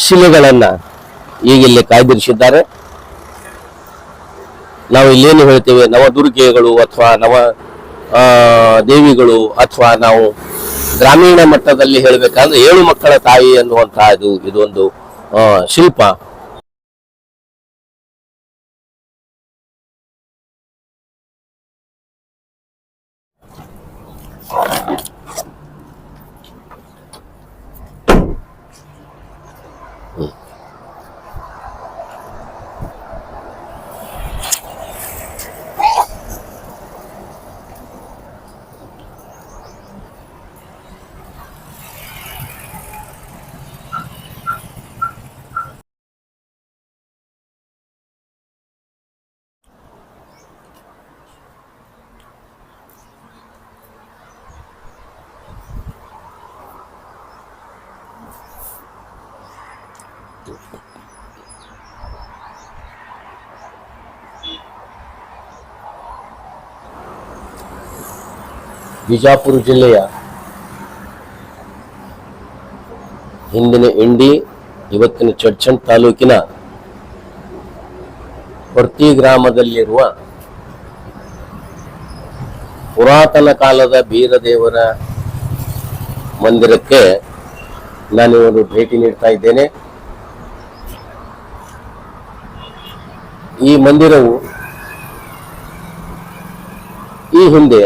ಶಿಲೆಗಳನ್ನ ಈಗ ಇಲ್ಲಿ ಕಾಯ್ದಿರಿಸಿದ್ದಾರೆ. ನಾವು ಇಲ್ಲೇನು ಹೇಳ್ತೇವೆ ನವದುರ್ಗೆಗಳು ಅಥವಾ ನವ ದೇವಿಗಳು ಅಥವಾ ನಾವು ಗ್ರಾಮೀಣ ಮಟ್ಟದಲ್ಲಿ ಹೇಳಬೇಕಾದ್ರೆ ಏಳು ಮಕ್ಕಳ ತಾಯಿ ಅನ್ನುವಂತಹ ಇದು ಇದೊಂದು ಆ, ಶಿಲ್ಪ ಬಿಜಾಪುರ ಜಿಲ್ಲೆಯ ಹಿಂದಿನ ಇಂಡಿ, ಇವತ್ತಿನ ಚಡ್ಚಂಡ್ ತಾಲೂಕಿನ ಪ್ರತಿ ಗ್ರಾಮದಲ್ಲಿರುವ ಪುರಾತನ ಕಾಲದ ಬೀರದೇವರ ಮಂದಿರಕ್ಕೆ ನಾನು ಒಂದು ಭೇಟಿ ನೀಡ್ತಾ ಇದ್ದೇನೆ. ಈ ಮಂದಿರವು ಈ ಹಿಂದೆ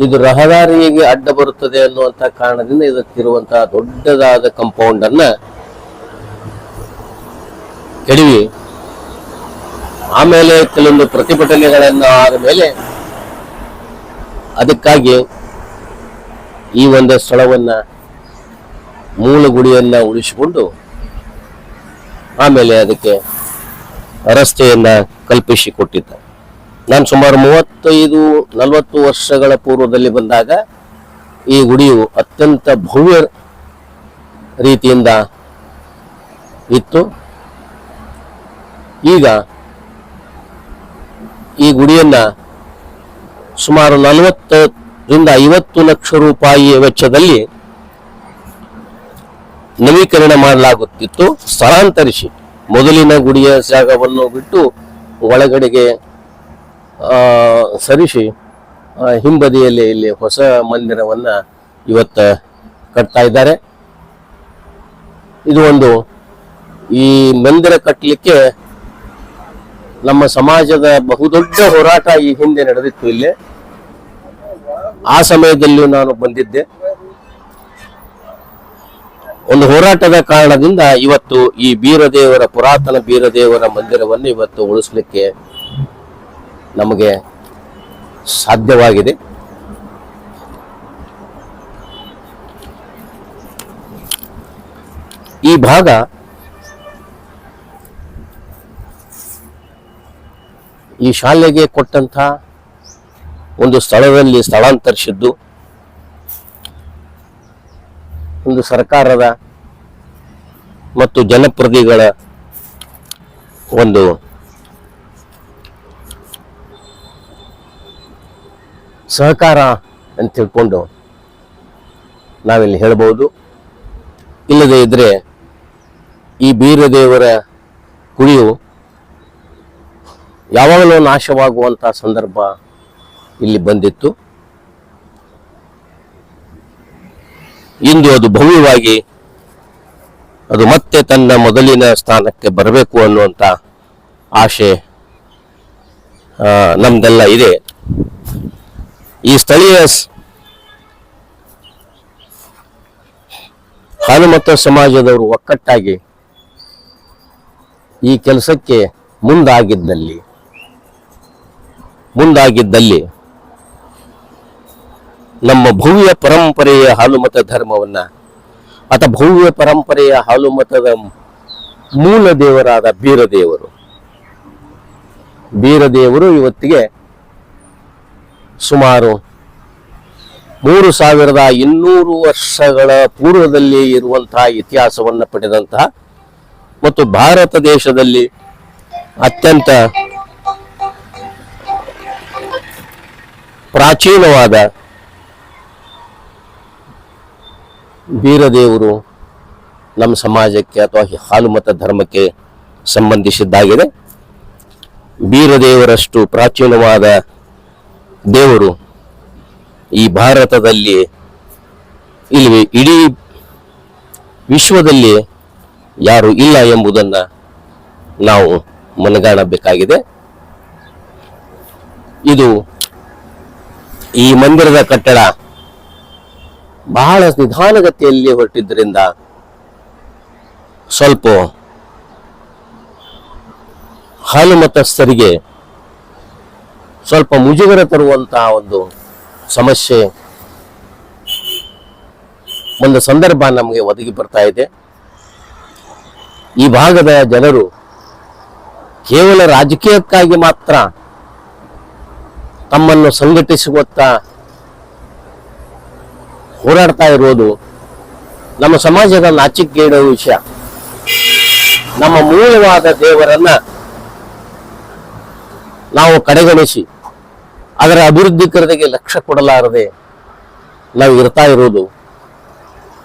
ಇದು ರಹದಾರಿಗೆ ಅಡ್ಡ ಬರುತ್ತದೆ ಅನ್ನುವಂತ ಕಾರಣದಿಂದ ಇದಕ್ಕಿರುವಂತಹ ದೊಡ್ಡದಾದ ಕಂಪೌಂಡ್ ಅನ್ನ ಕೆಡವಿ ಆಮೇಲೆ ಕೆಲವೊಂದು ಪ್ರತಿಭಟನೆಗಳನ್ನ ಆದ ಮೇಲೆ ಅದಕ್ಕಾಗಿ ಈ ಒಂದು ಸ್ಥಳವನ್ನ ಮೂಲ ಗುಡಿಯನ್ನ ಉಳಿಸಿಕೊಂಡು ಆಮೇಲೆ ಅದಕ್ಕೆ ರಸ್ತೆಯನ್ನ ಕಲ್ಪಿಸಿ ಕೊಟ್ಟಿದ್ದ ನಾನು ಸುಮಾರು ಮೂವತ್ತೈದು, ನಲವತ್ತು ವರ್ಷಗಳ ಪೂರ್ವದಲ್ಲಿ ಬಂದಾಗ ಈ ಗುಡಿಯು ಅತ್ಯಂತ ಭವ್ಯ ರೀತಿಯಿಂದ ಇತ್ತು. ಈಗ ಈ ಗುಡಿಯನ್ನ ಸುಮಾರು ನಲವತ್ತರಿಂದ ಐವತ್ತು ಲಕ್ಷ ರೂಪಾಯಿಯ ವೆಚ್ಚದಲ್ಲಿ ನವೀಕರಣ ಮಾಡಲಾಗುತ್ತಿತ್ತು. ಸ್ಥಳಾಂತರಿಸಿ. ಮೊದಲಿನ ಗುಡಿಯ ಜಾಗವನ್ನು ಬಿಟ್ಟು ಒಳಗಡೆಗೆ ಸರಿಸಿ ಹಿಂಬದಿಯಲ್ಲಿ ಇಲ್ಲಿ ಹೊಸ ಮಂದಿರವನ್ನ ಇವತ್ತು ಕಟ್ತಾ ಇದ್ದಾರೆ. ಇದು ಒಂದು ಈ ಮಂದಿರ ಕಟ್ಟಲಿಕ್ಕೆ ನಮ್ಮ ಸಮಾಜದ ಬಹುದೊಡ್ಡ ಹೋರಾಟ ಈ ಹಿಂದೆ ನಡೆದಿತ್ತು ಇಲ್ಲಿ. ಆ ಸಮಯದಲ್ಲೂ ನಾನು ಬಂದಿದ್ದೆ. ಒಂದು ಹೋರಾಟದ ಕಾರಣದಿಂದ ಇವತ್ತು ಈ ಬೀರದೇವರ ಪುರಾತನ ಬೀರದೇವರ ಮಂದಿರವನ್ನು ಇವತ್ತು ಉಳಿಸ್ಲಿಕ್ಕೆ ನಮಗೆ ಸಾಧ್ಯವಾಗಿದೆ. ಈ ಭಾಗ ಈ ಶಾಲೆಗೆ ಕೊಟ್ಟಂತ ಒಂದು ಸ್ಥಳದಲ್ಲಿ ಸ್ಥಳಾಂತರಿಸಿದ್ದು ಒಂದು ಸರ್ಕಾರದ ಮತ್ತು ಜನಪ್ರತಿಗಳ ಒಂದು ಸಹಕಾರ ಅಂತ ತಿಳ್ಕೊಂಡು ನಾವಿಲ್ಲಿ ಹೇಳ್ಬೋದು. ಇಲ್ಲದೆ ಇದ್ರೆ ಈ ಬೀರದೇವರ ಕುಳಿಯು ಯಾವಾಗಲೂ ನಾಶವಾಗುವಂಥ ಸಂದರ್ಭ ಇಲ್ಲಿ ಬಂದಿತ್ತು. ಇಂದು ಅದು ಭವ್ಯವಾಗಿ ಅದು ಮತ್ತೆ ತನ್ನ ಮೊದಲಿನ ಸ್ಥಾನಕ್ಕೆ ಬರಬೇಕು ಅನ್ನುವಂಥ ಆಶೆ ನಮ್ದೆಲ್ಲ ಇದೆ. ಈ ಸ್ಥಳೀಯ ಹನುಮತ ಸಮಾಜದವರು ಒಕ್ಕಟ್ಟಾಗಿ ಈ ಕೆಲಸಕ್ಕೆ ಮುಂದಾಗಿದ್ದಲ್ಲಿ ಮುಂದಾಗಿದ್ದಲ್ಲಿ ನಮ್ಮ ಭವ್ಯ ಪರಂಪರೆಯ ಹಾಲುಮತ ಧರ್ಮವನ್ನ ಅಥವಾ ಭವ್ಯ ಪರಂಪರೆಯ ಹಾಲುಮತದ ಮೂಲ ದೇವರಾದ ಬೀರದೇವರು ಬೀರದೇವರು ಇವತ್ತಿಗೆ ಸುಮಾರು ಮೂರು ಸಾವಿರದ ಇನ್ನೂರು ವರ್ಷಗಳ ಪೂರ್ವದಲ್ಲಿ ಇರುವಂತಹ ಇತಿಹಾಸವನ್ನು ಪಡೆದಂತಹ ಮತ್ತು ಭಾರತ ದೇಶದಲ್ಲಿ ಅತ್ಯಂತ ಪ್ರಾಚೀನವಾದ ಬೀರದೇವರು ನಮ್ಮ ಸಮಾಜಕ್ಕೆ ಅಥವಾ ಹಾಲುಮತ ಧರ್ಮಕ್ಕೆ ಸಂಬಂಧಿಸಿದ್ದಾಗಿದೆ. ಬೀರದೇವರಷ್ಟು ಪ್ರಾಚೀನವಾದ ದೇವರು ಈ ಭಾರತದಲ್ಲಿ ಇಲ್ಲಿ ಇಡೀ ವಿಶ್ವದಲ್ಲಿ ಯಾರು ಇಲ್ಲ ಎಂಬುದನ್ನು ನಾವು ಮನಗಾಣಬೇಕಾಗಿದೆ. ಇದು ಈ ಮಂದಿರದ ಕಟ್ಟಡ ಬಹಳ ನಿಧಾನಗತಿಯಲ್ಲಿ ಹೊರಟಿದ್ದರಿಂದ ಸ್ವಲ್ಪ ಹಾಲು ಮತಸ್ಥರಿಗೆ ಸ್ವಲ್ಪ ಮುಜುಗರ ತರುವಂತಹ ಒಂದು ಸಮಸ್ಯೆ ಒಂದು ಸಂದರ್ಭ ನಮಗೆ ಒದಗಿ ಬರ್ತಾ ಇದೆ. ಈ ಭಾಗದ ಜನರು ಕೇವಲ ರಾಜಕೀಯಕ್ಕಾಗಿ ಮಾತ್ರ ತಮ್ಮನ್ನು ಸಂಘಟಿಸುವತ್ತ ಹೋರಾಡ್ತಾ ಇರೋದು ನಮ್ಮ ಸಮಾಜದ ನಾಚಿಕೆಗೇಡುವ ವಿಷಯ. ನಮ್ಮ ಮೂಲವಾದ ದೇವರನ್ನ ನಾವು ಕಡೆಗಣಿಸಿ. ಅದರ ಅಭಿವೃದ್ಧಿ ಕರೆದಿಗೆ ಲಕ್ಷ್ಯ ಕೊಡಲಾರದೆ ನಾವು ಇರ್ತಾ ಇರೋದು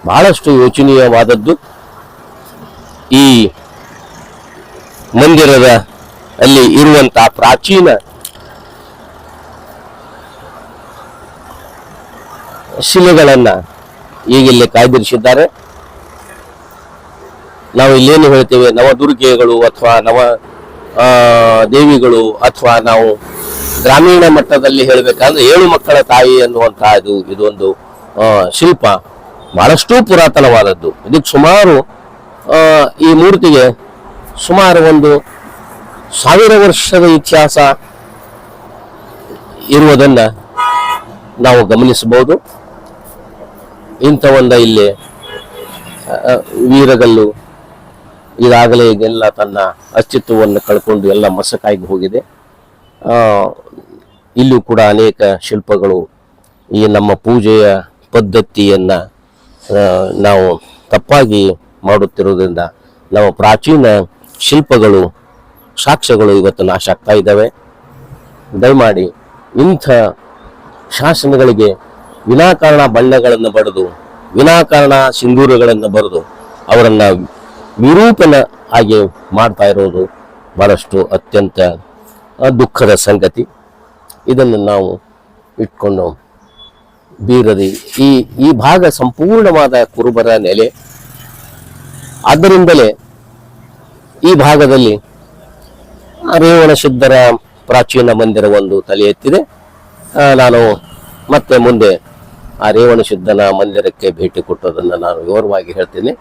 ಬಹಳಷ್ಟು ಯೋಚನೀಯವಾದದ್ದು. ಈ ಮಂದಿರದ ಅಲ್ಲಿ ಇರುವಂತಹ ಪ್ರಾಚೀನ ಶಿಲೆಗಳನ್ನ ಈಗ ಇಲ್ಲಿ ಕಾಯ್ದಿರಿಸಿದ್ದಾರೆ. ನಾವು ಇಲ್ಲೇನು ಹೇಳ್ತೇವೆ ನವದುರ್ಗೆಗಳು ಅಥವಾ ನವ ದೇವಿಗಳು ಅಥವಾ ನಾವು ಗ್ರಾಮೀಣ ಮಟ್ಟದಲ್ಲಿ ಹೇಳಬೇಕಂದ್ರೆ ಏಳು ಮಕ್ಕಳ ತಾಯಿ ಅನ್ನುವಂತಹ ಇದು, ಇದೊಂದು ಶಿಲ್ಪ. ಬಹಳಷ್ಟು ಪುರಾತನವಾದದ್ದು. ಇದಕ್ಕೆ ಸುಮಾರು ಈ ಮೂರ್ತಿಗೆ ಸುಮಾರು ಒಂದು ಸಾವಿರ ವರ್ಷದ ಇತಿಹಾಸ ಇರುವುದನ್ನ ನಾವು ಗಮನಿಸಬಹುದು. ಇಂಥ ಒಂದು ಇಲ್ಲಿ ವೀರಗಲ್ಲು ಈಗಾಗಲೇ ಈಗೆಲ್ಲ ತನ್ನ ಅಸ್ತಿತ್ವವನ್ನು ಕಳ್ಕೊಂಡು ಎಲ್ಲ ಮಸಕಾಗಿ ಹೋಗಿದೆ. ಇಲ್ಲೂ ಕೂಡ ಅನೇಕ ಶಿಲ್ಪಗಳು ಈ ನಮ್ಮ ಪೂಜೆಯ ಪದ್ಧತಿಯನ್ನ ನಾವು ತಪ್ಪಾಗಿ ಮಾಡುತ್ತಿರುವುದರಿಂದ ನಮ್ಮ ಪ್ರಾಚೀನ ಶಿಲ್ಪಗಳು, ಸಾಕ್ಷ್ಯಗಳು ಇವತ್ತು ನಾಶ ಆಗ್ತಾ ಇದ್ದಾವೆ. ದಯಮಾಡಿ ಇಂಥ ಶಾಸನಗಳಿಗೆ ವಿನಾಕಾರಣ ಬಣ್ಣಗಳನ್ನು ಬರೆದು, ವಿನಾಕಾರಣ ಸಿಂಧೂರಗಳನ್ನು ಬರೆದು ಅವರನ್ನ ವಿರೂಪನ ಹಾಗೆ ಮಾಡ್ತಾ ಇರೋದು ಬಹಳಷ್ಟು ಅತ್ಯಂತ ದುಃಖದ ಸಂಗತಿ. ಇದನ್ನು ನಾವು ಇಟ್ಕೊಂಡು ಬೀರದಿ ಈ ಈ ಭಾಗ ಸಂಪೂರ್ಣವಾದ ಕುರುಬರ ನೆಲೆ. ಆದ್ದರಿಂದಲೇ ಈ ಭಾಗದಲ್ಲಿ ರೇವಣ ಸಿದ್ಧರ ಪ್ರಾಚೀನ ಮಂದಿರ ಒಂದು ತಲೆ ಎತ್ತಿದೆ. ನಾನು ಮತ್ತೆ ಮುಂದೆ ಆ ರೇವಣ ಸಿದ್ಧನ ಮಂದಿರಕ್ಕೆ ಭೇಟಿ ಕೊಟ್ಟೋದನ್ನು ನಾನು ವಿವರವಾಗಿ ಹೇಳ್ತೀನಿ.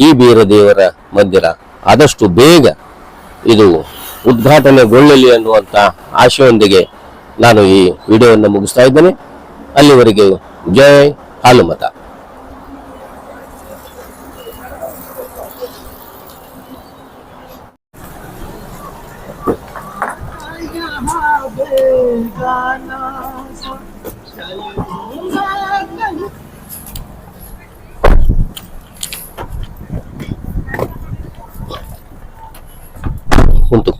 ಈ ಬೀರದೇವರ ಮಂದಿರ. ಆದಷ್ಟು ಬೇಗ ಇದು ಉದ್ಘಾಟನೆಗೊಳ್ಳಲಿ ಅನ್ನುವಂಥ ಆಶಯೊಂದಿಗೆ ನಾನು ಈ ವಿಡಿಯೋವನ್ನು ಮುಗಿಸ್ತಾ ಇದ್ದೇನೆ. ಅಲ್ಲಿವರೆಗೆ ಜಯ ಹಾಲುಮತ. 本当